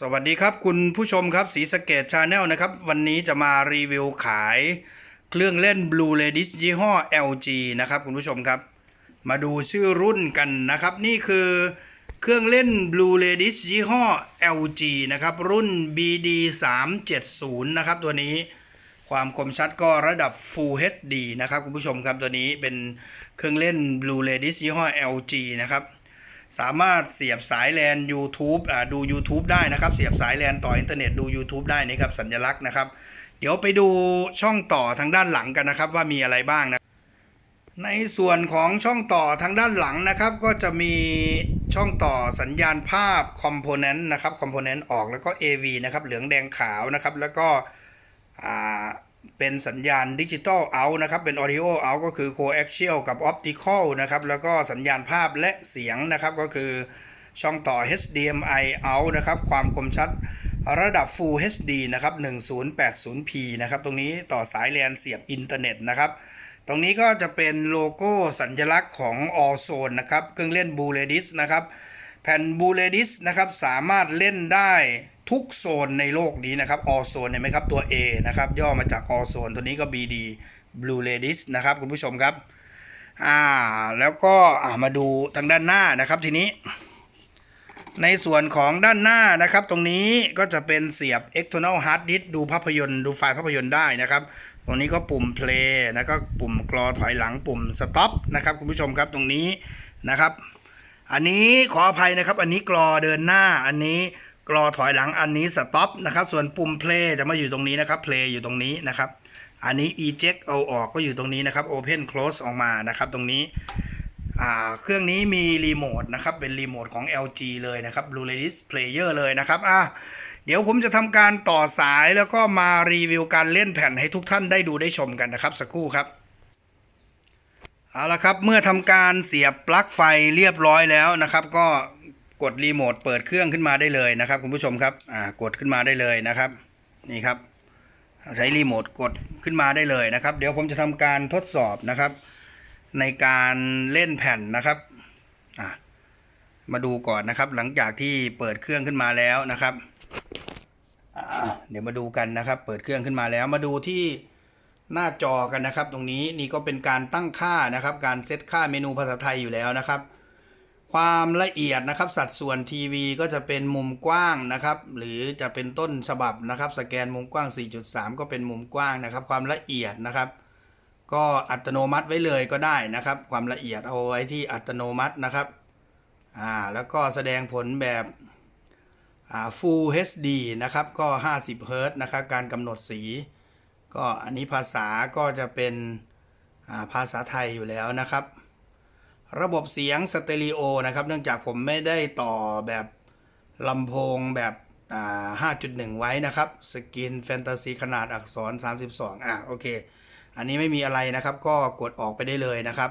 สวัสดีครับคุณผู้ชมครับสีสเกตชาแนลนะครับ วันนี้จะมารีวิวขายเครื่องเล่น Blue Ladies ยี่ห้อ LG นะครับคุณผู้ชมครับ มาดูชื่อรุ่นกันนะครับ นี่คือเครื่องเล่น Blue Ladies ยี่ห้อ LG นะครับรุ่น BD 370นะครับตัวนี้ความคมชัดก็ระดับ Full HD นะครับคุณผู้ชมครับตัวนี้เป็นเครื่องเล่น Blue Ladies ยี่ห้อ LG นะครับ สามารถเสียบสายแลน YouTube อ่าดู YouTube ได้นะครับ เสียบสายแลนต่ออินเทอร์เน็ตดู YouTube ได้นี่ครับสัญลักษณ์นะครับ เดี๋ยวไปดูช่องต่อทางด้านหลังกันนะครับ ว่ามีอะไรบ้างนะในส่วนของช่องต่อทางด้านหลังนะครับ ก็จะมีช่องต่อสัญญาณภาพคอมโพเนนต์นะครับคอมโพเนนต์ออกแล้วก็ AV นะครับเหลืองแดงขาวนะครับ แล้วก็อ่า เป็นสัญญาณดิจิตอลเอานะครับ เป็น Audio out ก็คือ Coaxial กับ Optical นะครับ แล้วก็สัญญาณภาพและเสียงนะครับก็คือช่องต่อ HDMI out นะครับ ความคมชัดระดับ Full HD นะครับ 1080p นะครับ ตรงนี้ต่อสายแลนเสียบอินเทอร์เน็ตนะครับ ตรงนี้ก็จะเป็นโลโก้สัญลักษณ์ของ All Zone นะครับ เครื่องเล่น b u l e d i s นะครับ แผ่น b u l e d i s นะครับ สามารถเล่นได้ทุกโซนในโลกนี้นะครับ All Zone เห็นไหมครับ ตัว A นะครับ ย่อมาจาก All Zone ตัวนี้ก็ BD Blue Ladies นะครับ คุณผู้ชมครับ อ่า แล้วก็อ่ามาดูทางด้านหน้านะครับทีนี้ ในส่วนของด้านหน้านะครับ ตรงนี้ก็จะเป็นเสียบ external hard disk ดูภาพยนตร์ดูไฟล์ภาพยนตร์ได้นะครับตรงนี้ก็ปุ่ม play แล้วก็ปุ่มกรอถอยหลังปุ่ม stop นะครับคุณผู้ชมครับตรงนี้นะครับ อันนี้ขออภัยนะครับ อันนี้กรอเดินหน้าอันนี้ กรอถอยหลังอันนี้ stop นะครับ ส่วนปุ่ม play จะมาอยู่ตรงนี้นะครับ play อยู่ตรงนี้นะครับ อันนี้ eject เอาออกก็อยู่ตรงนี้นะครับ open close ออกมานะครับ ตรงนี้อ่าเครื่องนี้มีรีโมทนะครับ เป็นรีโมทของ LG เลยนะครับ Blue Ladies Player เลยนะครับอะเดี๋ยวผมจะทำการต่อสายแล้วก็มารีวิวการเล่นแผ่นให้ทุกท่านได้ดูได้ชมกันนะครับ สักครู่ครับเอาละครับ เมื่อทำการเสียบปลั๊กไฟเรียบร้อยแล้วนะครับ ก็ กดรีโมทเปิดเครื่องขึ้นมาได้เลยนะครับคุณผู้ชมครับอ่ากดขึ้นมาได้เลยนะครับนี่ครับใช้รีโมทกดขึ้นมาได้เลยนะครับ เดี๋ยวผมจะทำการทดสอบนะครับ ในการเล่นแผ่นนะครับอะมาดูก่อนนะครับ หลังจากที่เปิดเครื่องขึ้นมาแล้วนะครับเดี๋ยวมาดูกันนะครับ เปิดเครื่องขึ้นมาแล้วมาดูที่หน้าจอกันนะครับ ตรงนี้นี่ก็เป็นการตั้งค่านะครับ การเซตค่าเมนูภาษาไทยอยู่แล้วนะครับ ความละเอียดนะครับ สัดส่วนทีวีก็จะเป็นมุมกว้างนะครับ หรือจะเป็นต้นฉบับนะครับ สแกนมุมกว้าง 4.3 ก็เป็นมุมกว้างนะครับ ความละเอียดนะครับ ก็อัตโนมัติไว้เลยก็ได้นะครับ ความละเอียดเอาไว้ที่อัตโนมัตินะครับอ่าแล้วก็แสดงผลแบบอ่า Full HD นะครับ ก็ 50 Hz นะครับ การกำหนดสี ก็อันนี้ภาษาก็จะเป็นอ่าภาษาไทยอยู่แล้วนะครับ ระบบเสียงสเตอริโอนะครับ เนื่องจากผมไม่ได้ต่อแบบลำโพงแบบ5.1 ไว้นะครับ สกินแฟนตาซีขนาดอักษร 32 อะโอเค อันนี้ไม่มีอะไรนะครับ ก็กดออกไปได้เลยนะครับ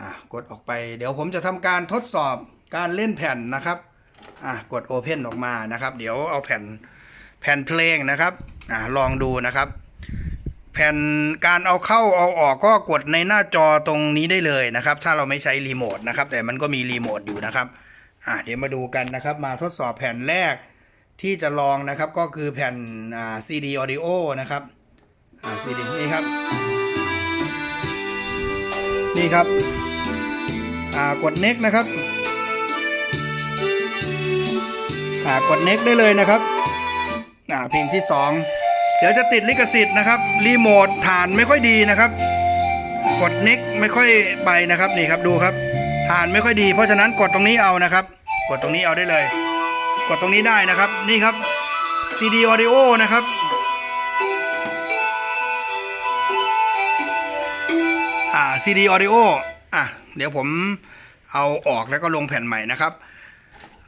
อะกดออกไป เดี๋ยวผมจะทำการทดสอบการเล่นแผ่นนะครับ อะกด Open ออกมานะครับ เดี๋ยวเอาแผ่นแผ่นเพลงนะครับ อะลองดูนะครับ แผ่นการเอาเข้าเอาออกก็กดในหน้าจอตรงนี้ได้เลยนะครับ ถ้าเราไม่ใช้รีโมทนะครับ แต่มันก็มีรีโมทอยู่นะครับอะเดี๋ยวมาดูกันนะครับ มาทดสอบแผ่นแรกที่จะลองนะครับก็คือแผ่นอ่า CD audio นะครับอ่า CD นี่ครับ นี่ครับอ่ากด next นะครับอ่ากด next ได้เลยนะครับอ่าเพลงที่สอง ดี๋ยวจะติดลิขสิทธิ์นะครับรีโมทฐานไม่ค่อยดีนะครับ กด next ไม่ค่อยไปนะครับนี่ครับดูครับฐานไม่ค่อยดี เพราะฉะนั้นกดตรงนี้เอานะครับ กดตรงนี้เอาได้เลย กดตรงนี้ได้นะครับนี่ครับ CD audio นะครับอ่า CD audio อะเดี๋ยวผมเอาออกแล้วก็ลงแผ่นใหม่นะครับ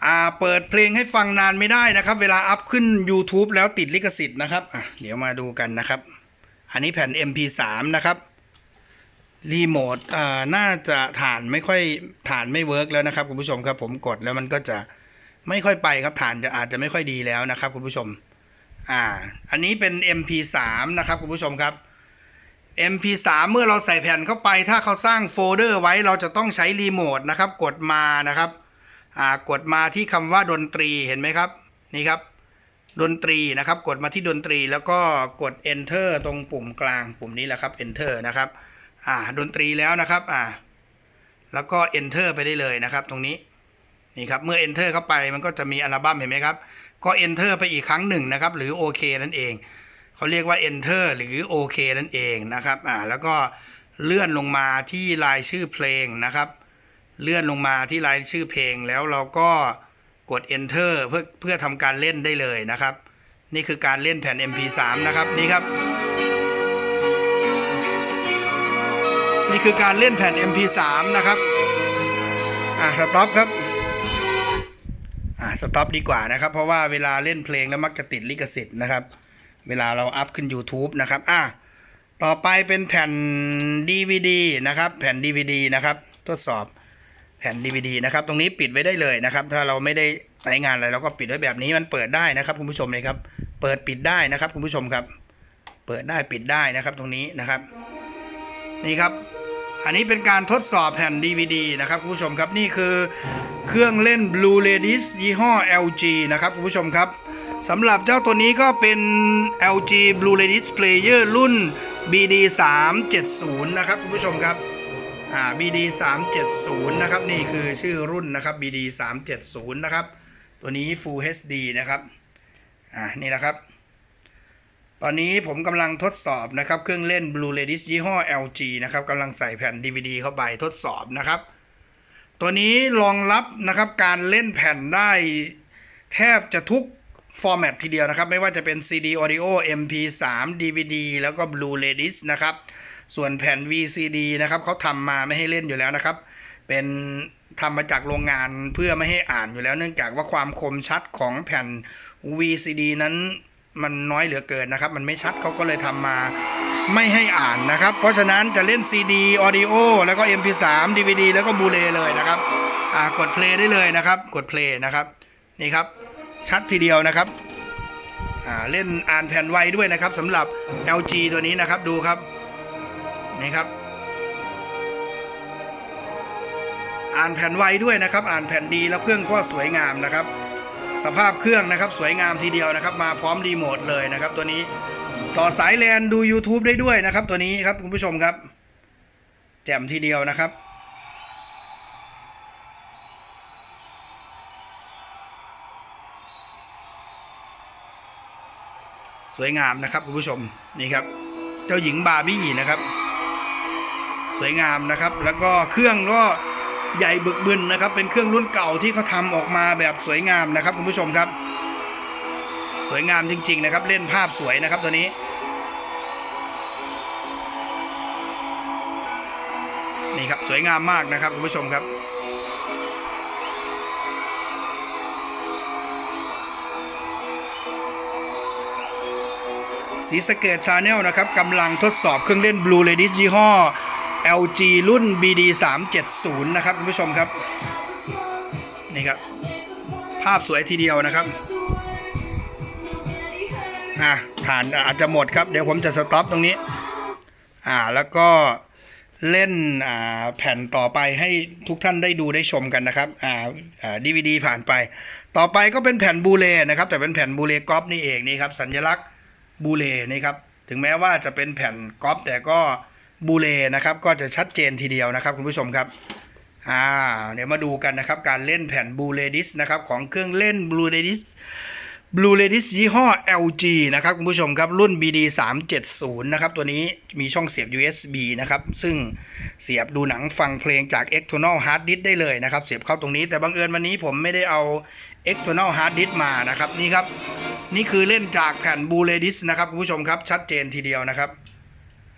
อ่าเปิดเพลงให้ฟังนานไม่ได้นะครับ เวลาอัพขึ้น YouTube แล้วติดลิขสิทธิ์นะครับอะเดี๋ยวมาดูกันนะครับ อันนี้แผ่น MP3 นะครับรีโมทอ่าน่าจะฐานไม่ค่อยฐานไม่เวิร์กแล้วนะครับคุณผู้ชมครับผมกดแล้วมันก็จะไม่ค่อยไปครับฐานจะอาจจะไม่ค่อยดีแล้วนะครับคุณผู้ชมอ่าอันนี้เป็น MP3 นะครับคุณผู้ชมครับ MP3 เมื่อเราใส่แผ่นเข้าไป ถ้าเขาสร้างโฟลเดอร์ไว้เราจะต้องใช้รีโมทนะครับกดมานะครับ กดมาที่คำว่าดนตรีเห็นไหมครับนี่ครับ ดนตรีนะครับ กดมาที่ดนตรีแล้วก็กด enter ตรงปุ่มกลางปุ่มนี้แหละครับ enter นะครับอ่าดนตรีแล้วนะครับอ่าแล้วก็ enter ไปได้เลยนะครับ ตรงนี้นี่ครับเมื่อ enter เข้าไปมันก็จะมีอัลบั้มเห็นไหมครับก็ enter ไปอีกครั้งหนึ่งนะครับ หรือ OK นั่นเองเขาเรียกว่า enter หรือ OK นั่นเองนะครับอ่าแล้วก็เลื่อนลงมาที่รายชื่อเพลงนะครับ เลื่อนลงมาที่รายชื่อเพลงแล้วเราก็กด enter เพื่อเพื่อทำการเล่นได้เลยนะครับ นี่คือการเล่นแผ่น MP3 นะครับนี่ครับ นี่คือการเล่นแผ่น MP3 นะครับอ่าสต็อปครับอ่าสต็อปดีกว่านะครับ เพราะว่าเวลาเล่นเพลงแล้วมักจะติดลิขสิทธิ์นะครับ เวลาเราอัพขึ้น YouTube นะครับอ่าต่อไปเป็นแผ่น DVD นะครับ แผ่น DVD นะครับ ทดสอบ ผ่น DVD นะครับ ตรงนี้ปิดไว้ได้เลยนะครับ ถ้าเราไม่ได้ใช้งานอะไรเราก็ปิดไว้แบบนี้มันเปิดได้นะครับคุณผู้ชมเลยครับ เปิดปิดได้นะครับคุณผู้ชมครับ เปิดได้ปิดได้นะครับตรงนี้นะครับ นี่ครับ อันนี้เป็นการทดสอบแผ่น DVD นะครับคุณผู้ชมครับนี่คือเครื่องเล่น Blue r a d i s ยี่ห้อ LG นะครับคุณผู้ชมครับสำหรับเจ้าตัวนี้ก็เป็น LG Blu-ray Disc Player รุ่น BD 370นะครับคุณผู้ชมครับ อ่า BD 370นะครับนี่คือชื่อรุ่นนะครับ BD 370นะครับ ตัวนี้ Full HD นะครับ อ่า นี่นะครับ ตอนนี้ผมกำลังทดสอบนะครับ เครื่องเล่น Blu-ray Disc ยี่ห้อ LG นะครับกำลังใส่แผ่น DVD เข้าไปทดสอบนะครับ ตัวนี้รองรับนะครับการเล่นแผ่นได้แทบจะทุกฟอร์แมตทีเดียวนะครับ ไม่ว่าจะเป็น CD Audio MP3 DVD แล้วก็ Blu-ray Disc นะครับ ส่วนแผ่น VCD นะครับเขาทำมาไม่ให้เล่นอยู่แล้วนะครับ เป็นทำมาจากโรงงานเพื่อไม่ให้อ่านอยู่แล้ว เนื่องจากว่าความคมชัดของแผ่น VCD นั้นมันน้อยเหลือเกินนะครับ มันไม่ชัดเขาก็เลยทำมาไม่ให้อ่านนะครับ เพราะฉะนั้นจะเล่น CD Audio แล้วก็ MP3 DVD แล้วก็บูเลเลยนะครับอ่ากดเพลย์ได้เลยนะครับ กดเพลย์นะครับนี่ครับชัดทีเดียวนะครับอ่าเล่นอ่านแผ่นไวด้วยนะครับสำหรับ LG ตัวนี้นะครับดูครับ นี่ครับ อ่านแผ่นไวด้วยนะครับ อ่านแผ่นดีแล้วเครื่องก็สวยงามนะครับ สภาพเครื่องนะครับสวยงามทีเดียวนะครับ มาพร้อมรีโมทเลยนะครับ ตัวนี้ต่อสายแลนดู YouTube ได้ด้วยนะครับ ตัวนี้ครับคุณผู้ชมครับ แจ่มทีเดียวนะครับสวยงามนะครับคุณผู้ชมนี่ครับ เจ้าหญิงบาร์บี้นะครับ สวยงามนะครับ แล้วก็เครื่องก็ใหญ่บึกบึนนะครับ เป็นเครื่องรุ่นเก่าที่เขาทำออกมาแบบสวยงามนะครับคุณผู้ชมครับ สวยงามจริง ๆ นะครับ เล่นภาพสวยนะครับตัวนี้ นี่ครับสวยงามมากนะครับคุณผู้ชมครับสีสเกตชาแนลนะครับกำลังทดสอบเครื่องเล่น Blue Ladies ยี่ห้อ LG รุ่น BD 370นะครับคุณผู้ชมครับ นี่ครับ ภาพสวยทีเดียวนะครับอะฐานอาจจะหมดครับ เดี๋ยวผมจะสต็อปตรงนี้ อ่าแล้วก็เล่นอ่าแผ่นต่อไปให้ทุกท่านได้ดูได้ชมกันนะครับอ่าอ่าดีวดีผ่านไป ต่อไปก็เป็นแผ่นบูเลนะครับ แต่เป็นแผ่นบูเลกรอบนี่เองนี่ครับสัญลักษณ์บูเลนี่ครับถึงแม้ว่าจะเป็นแผ่นกรอบแต่ก็ บูเลนะครับก็จะชัดเจนทีเดียวนะครับคุณผู้ชมครับอ่าเดี๋ยวมาดูกันนะครับการเล่นแผ่นบูเลดิสนะครับของเครื่องเล่นบูเลดิส Blue Ladies ยี่ห้อ LG นะครับคุณผู้ชมครับรุ่น BD 370นะครับตัวนี้มีช่องเสียบ USB นะครับซึ่งเสียบดูหนังฟังเพลงจาก external hard disk ได้เลยนะครับเสียบเข้าตรงนี้แต่บังเอิญวันนี้ผมไม่ได้เอา external hard disk มานะครับนี่ครับ นี่คือเล่นจากแผ่น Blue Ladies นะครับคุณผู้ชมครับชัดเจนทีเดียวนะครับ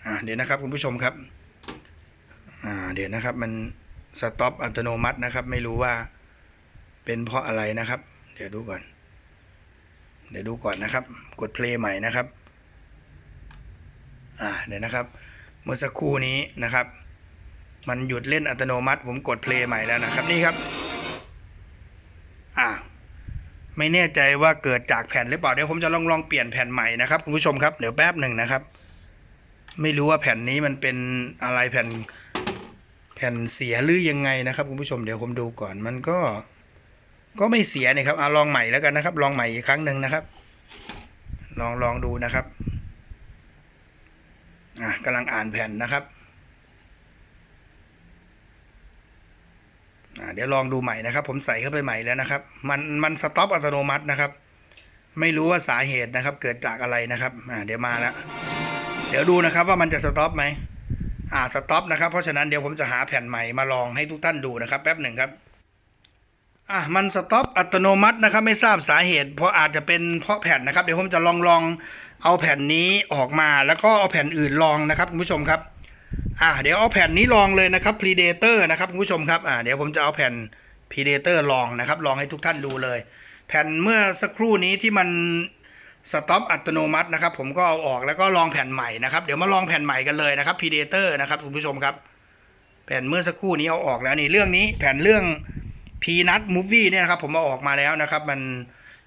อ่าเดี๋ยวนะครับคุณผู้ชมครับอ่าเดี๋ยวนะครับ มันสต็อปอัตโนมัตินะครับ ไม่รู้ว่าเป็นเพราะอะไรนะครับ เดี๋ยวดูก่อน เดี๋ยวดูก่อนนะครับ กดเพลย์ใหม่นะครับอ่าเดี๋ยวนะครับ เมื่อสักครู่นี้นะครับ มันหยุดเล่นอัตโนมัติ ผมกดเพลย์ใหม่แล้วนะครับนี่ครับอ่าไม่แน่ใจว่าเกิดจากแผ่นหรือเปล่าเดี๋ยวผมจะลองลองเปลี่ยนแผ่นใหม่นะครับคุณผู้ชมครับเดี๋ยวแป๊บหนึ่งนะครับ ไม่รู้ว่าแผ่นนี้มันเป็นอะไรแผ่น แผ่นเสียหรือยังไงนะครับคุณผู้ชมเดี๋ยวผมดูก่อนมันก็ ก็ไม่เสียนี่ยครับเอาลองใหม่แล้วกันนะครับ ลองใหม่อีกครั้งหนึ่งนะครับ ลองลองดูนะครับอะกำลังอ่านแผ่นนะครับอะเดี๋ยวลองดูใหม่นะครับ ผมใส่เข้าไปใหม่แล้วนะครับ มันมันสต็อปอัตโนมัตินะครับ ไม่รู้ว่าสาเหตุนะครับ เกิดจากอะไรนะครับอ่าเดี๋ยวมาแล้ว เดี๋ยวดูนะครับว่ามันจะสต็อปไหมอ่าสต็อปนะครับ เพราะฉะนั้นเดี๋ยวผมจะหาแผ่นใหม่มาลองให้ทุกท่านดูนะครับ แป๊บหนึ่งครับอะมันสต็อปอัตโนมัตินะครับ ไม่ทราบสาเหตุ เพราะอาจจะเป็นเพราะแผ่นนะครับ เดี๋ยวผมจะลองลองเอาแผ่นนี้ออกมาแล้วก็เอาแผ่นอื่นลองนะครับคุณผู้ชมครับอ่าเดี๋ยวเอาแผ่นนี้ลองเลยนะครับ Predator นะครับคุณผู้ชมครับอ่าเดี๋ยวผมจะเอาแผ่น Predator ลองนะครับ ลองให้ทุกท่านดูเลย แผ่นเมื่อสักครู่นี้ที่มัน สต็อปอัตโนมัตินะครับ ผมก็เอาออกแล้วก็ลองแผ่นใหม่นะครับ เดี๋ยวมาลองแผ่นใหม่กันเลยนะครับ Predator นะครับคุณผู้ชมครับ แผ่นเมื่อสักครู่นี้เอาออกแล้วนี่เรื่องนี้แผ่นเรื่องพีนัทมูฟวี่เนี่ยนะครับ ผมเอาออกมาแล้วนะครับ มัน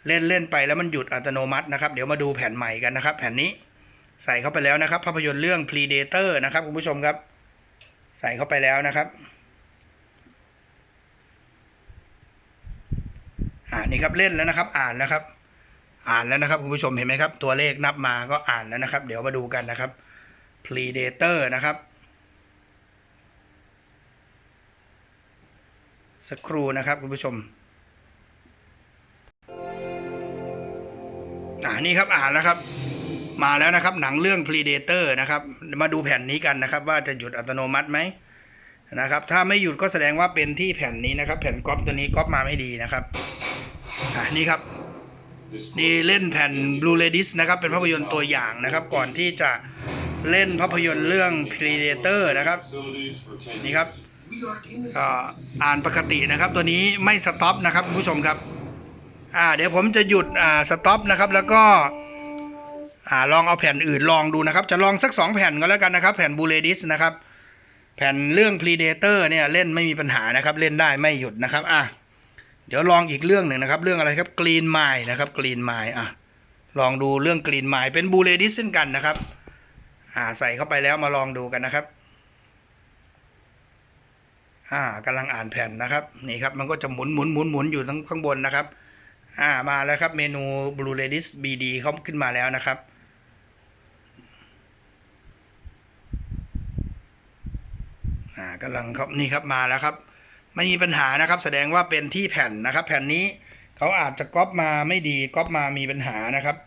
เล่นเล่นไปแล้วมันหยุดอัตโนมัตินะครับ เดี๋ยวมาดูแผ่นใหม่กันนะครับ แผ่นนี้ใส่เข้าไปแล้วนะครับ ภาพยนตร์เรื่อง Predator นะครับคุณผู้ชมครับ ใส่เข้าไปแล้วนะครับอ่านี่ครับเล่นแล้วนะครับ อ่านแล้วครับ อ่านแล้วนะครับคุณผู้ชมเห็นไหมครับ ตัวเลขนับมาก็อ่านแล้วนะครับ เดี๋ยวมาดูกันนะครับ Predator นะครับ สักครู่นะครับคุณผู้ชมอ่านี่ครับอ่านแล้วครับ มาแล้วนะครับ หนังเรื่อง Predator นะครับ มาดูแผ่นนี้กันนะครับ ว่าจะหยุดอัตโนมัติไหมนะครับ ถ้าไม่หยุดก็แสดงว่าเป็นที่แผ่นนี้นะครับ แผ่นก๊อปตัวนี้ก๊อปมาไม่ดีนะครับอ่านี่ครับ นี่เล่นแผ่น Blu-ray disc นะครับ เป็นภาพยนตร์ตัวอย่างนะครับ ก่อนที่จะเล่นภาพยนตร์เรื่อง Predator นะครับ นี่ครับอ่านปกตินะครับ ตัวนี้ไม่สต็อปนะครับคุณผู้ชมครับ อ่า เดี๋ยวผมจะหยุดอ่าสต็อปนะครับ แล้วก็อ่าลองเอาแผ่นอื่นลองดูนะครับ จะลองสักสองแผ่นก็แล้วกันนะครับ แผ่นบูเลดิสนะครับ แผ่นเรื่อง Predator เนี่ยเล่นไม่มีปัญหานะครับ เล่นได้ไม่หยุดนะครับ อะ เดี๋ยวลองอีกเรื่องหนึ่งนะครับ เรื่องอะไรครับ Green Mile นะครับ Green Mile อะลองดูเรื่อง Green Mile เป็นบูเลดิสเช่นกันนะครับ อ่าใส่เข้าไปแล้วมาลองดูกันนะครับ อ่ากำลังอ่านแผ่นนะครับนี่ครับมันก็จะหมุนหมุนหมุนหมุนอยู่ทั้งข้างบนนะครับ อ่ามาแล้วครับเมนู Blue Redis BD เขาขึ้นมาแล้วนะครับอ่ากำลังครับนี่ครับมาแล้วครับ ไม่มีปัญหานะครับ แสดงว่าเป็นที่แผ่นนะครับ แผ่นนี้เขาอาจจะก๊อปมาไม่ดีก๊อปมามีปัญหานะครับ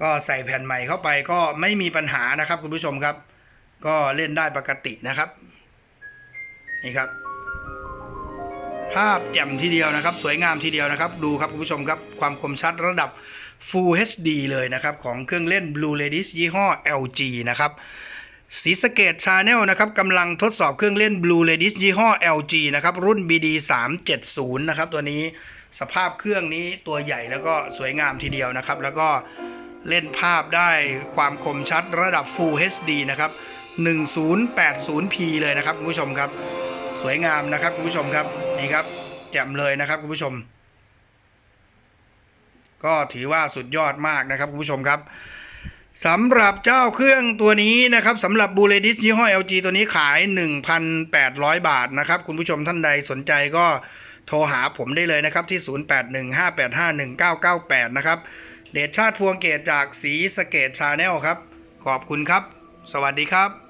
ก็ใส่แผ่นใหม่เข้าไปก็ไม่มีปัญหานะครับ คุณผู้ชมครับ ก็เล่นได้ปกตินะครับนี่ครับ ภาพแจ่มทีเดียวนะครับ สวยงามทีเดียวนะครับ ดูครับคุณผู้ชมครับความคมชัดระดับ Full HD เลยนะครับ ของเครื่องเล่น Blue Ladies ยี่ห้อ LG นะครับ สีสเกตชาแนลนะครับกำลังทดสอบเครื่องเล่น Blue Ladies ยี่ห้อ LG นะครับรุ่น BD 370นะครับตัวนี้สภาพเครื่องนี้ตัวใหญ่แล้วก็สวยงามทีเดียวนะครับ แล้วก็เล่นภาพได้ความคมชัดระดับ Full HD นะครับ 1080p เลยนะครับคุณผู้ชมครับ สวยงามนะครับคุณผู้ชมครับนี่ครับแจ่มเลยนะครับคุณผู้ชม ก็ถือว่าสุดยอดมากนะครับคุณผู้ชมครับ สำหรับเจ้าเครื่องตัวนี้นะครับสำหรับบูเลดิสยี่ห้อ LG ตัวนี้ขาย 1,800 บาทนะครับ คุณผู้ชมท่านใดสนใจก็โทรหาผมได้เลยนะครับ ที่ 0815851998 นะครับ เดชชาติพวงเกตจากสีสเกตชาแนลครับ ขอบคุณครับ สวัสดีครับ